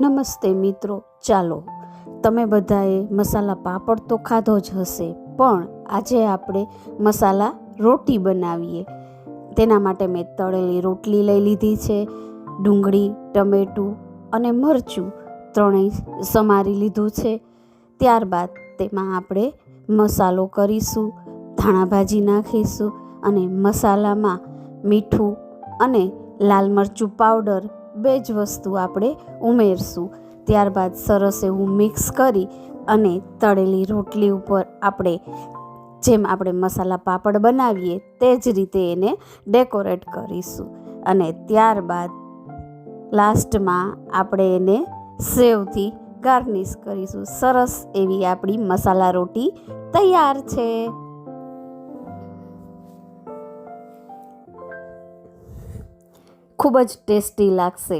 નમસ્તે મિત્રો, ચાલો. તમે બધાએ મસાલા પાપડ તો ખાધો જ હશે, પણ આજે આપણે મસાલા રોટી બનાવીએ. તેના માટે મેં તળેલી રોટલી લઈ લીધી છે, ડુંગળી, ટમેટું અને મરચું ત્રણેય સમારી લીધું છે. ત્યારબાદ તેમાં આપણે મસાલો કરીશું, ધાણા ભાજી નાખીશું અને મસાલામાં મીઠું અને લાલ મરચું પાવડર બે જ વસ્તુ આપણે ઉમેરશું. ત્યારબાદ સરસ એવું મિક્સ કરી અને તળેલી રોટલી ઉપર આપણે જેમ આપણે મસાલા પાપડ બનાવીએ તે જ રીતે એને ડેકોરેટ કરીશું. અને ત્યારબાદ લાસ્ટમાં આપણે એને સેવથી ગાર્નિશ કરીશું. સરસ એવી આપણી મસાલા રોટી તૈયાર છે. ખૂબ જ ટેસ્ટી લાગશે.